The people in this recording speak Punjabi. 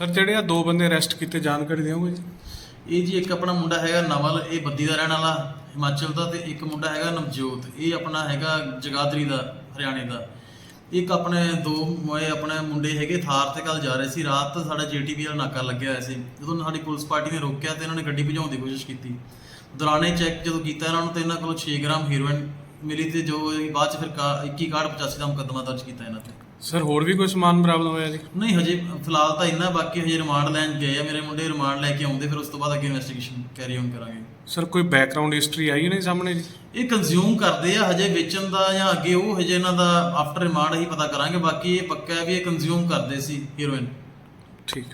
ਸਰ, ਜਿਹੜੇ ਆ ਦੋ ਬੰਦੇ ਅਰੈਸਟ ਕੀਤੇ, ਜਾਣਕਾਰੀ ਦਿਓਗੇ ਜੀ? ਇਹ ਜੀ ਇੱਕ ਆਪਣਾ ਮੁੰਡਾ ਹੈਗਾ ਨਵਲ, ਇਹ ਬੱਦੀ ਦਾ ਰਹਿਣ ਵਾਲਾ, ਹਿਮਾਚਲ ਦਾ, ਤੇ ਇੱਕ ਮੁੰਡਾ ਹੈਗਾ ਨਵਜੋਤ, ਇਹ ਆਪਣਾ ਹੈਗਾ ਜਗਾਦਰੀ ਦਾ, ਹਰਿਆਣੇ ਦਾ। ਇੱਕ ਆਪਣੇ ਦੋ ਮੋਏ ਆਪਣੇ ਮੁੰਡੇ ਹੈਗੇ, ਥਾਰ ਤੇ ਕੱਲ ਜਾ ਰਹੇ ਸੀ, ਰਾਤ ਸਾਡਾ ਜੀਟੀਵੀ ਵਾਲਾ ਨਾਕਾ ਲੱਗਿਆ ਹੋਇਆ ਸੀ। ਜਦੋਂ ਸਾਡੀ ਪੁਲਿਸ ਪਾਰਟੀ ਨੇ ਰੋਕਿਆ ਤੇ ਇਹਨਾਂ ਨੇ ਗੱਡੀ ਭਜਾਉਣ ਦੀ ਕੋਸ਼ਿਸ਼ ਕੀਤੀ। ਦੌਰਾਨੇ ਚੈੱਕ ਜਦੋਂ ਕੀਤਾ ਇਹਨਾਂ ਨੂੰ, ਤੇ ਇਹਨਾਂ ਕੋਲੋਂ 6 ਗ੍ਰਾਮ ਹੀਰੋਇਨ ਮਿਲੀ ਤੇ ਜੋ ਬਾਅਦ ਚ ਫਿਰ ਕਾ- 21 ਕਾਰਡ 85 ਦਾ ਮੁਕੱਦਮਾ ਦਰਜ ਕੀਤਾ ਇਹਨਾਂ ਤੇ। ਸਰ ਹੋਰ ਵੀ ਕੋਈ ਸਮਾਨ ਬਰਾਮਦ ਹੋਇਆ ਜੀ? ਨਹੀਂ ਹਜੇ ਫਿਲਹਾਲ ਤਾਂ ਇੰਨਾ ਬਾਕੀ ਹਜੇ ਰਿਮਾਂਡ ਲੈਣ ਗਏ ਆ। ਮੇਰੇ ਮੁੰਡੇ ਰਿਮਾਂਡ ਲੈ ਕੇ ਆਉਂਦੇ ਫਿਰ ਉਸ ਤੋਂ ਬਾਅਦ ਅੱਗੇ ਇਨਵੈਸਟੀਗੇਸ਼ਨ ਕੈਰੀ ਔਨ ਕਰਾਂਗੇ। ਸਰ ਕੋਈ ਬੈਕਗ੍ਰਾਉਂਡ ਹਿਸਟਰੀ ਆਈ ਨਹੀਂ ਸਾਹਮਣੇ ਜੀ? ਇਹ ਕੰਜ਼ਿਊਮ ਕਰਦੇ ਆ ਹਜੇ ਵੇਚਣ ਦਾ ਜਾਂ ਅੱਗੇ ਉਹ ਹਜੇ ਇਹਨਾਂ ਦਾ ਆਫਟਰ ਰਿਮਾਂਡ ਹੀ ਪਤਾ ਕਰਾਂਗੇ। ਬਾਕੀ ਇਹ ਪੱਕਾ ਹੈ ਵੀ ਇਹ ਕੰਜ਼ਿਊਮ ਕਰਦੇ ਸੀ ਹੀਰੋਇਨ ਠੀਕ।